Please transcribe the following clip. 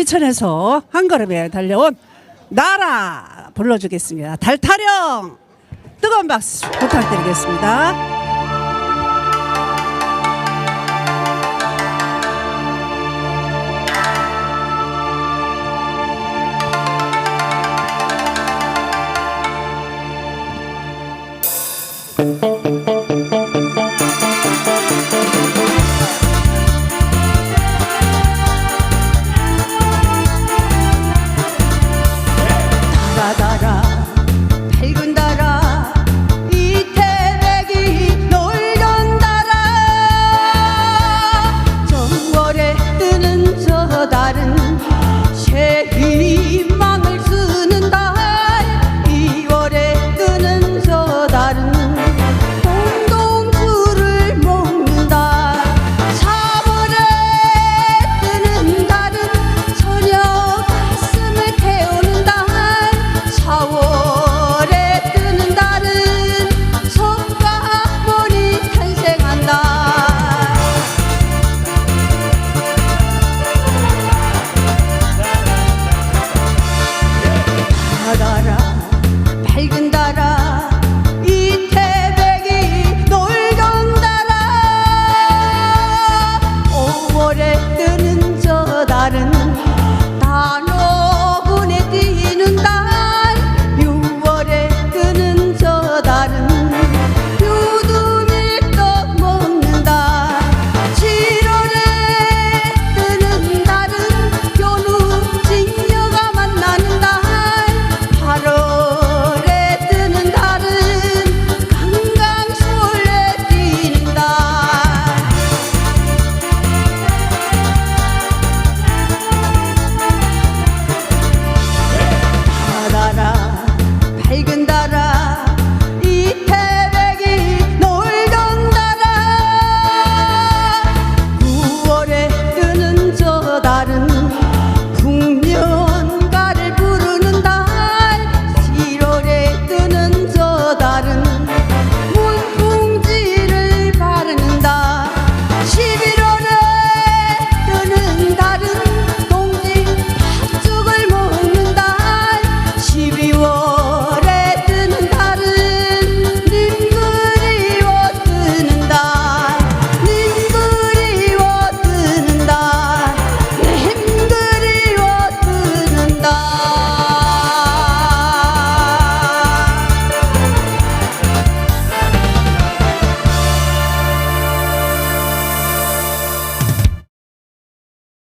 인천에서 한 걸음에 달려온 나라 불러주겠습니다. 달타령 뜨거운 박수 부탁드리겠습니다. yarın மகிழ்கின்றார்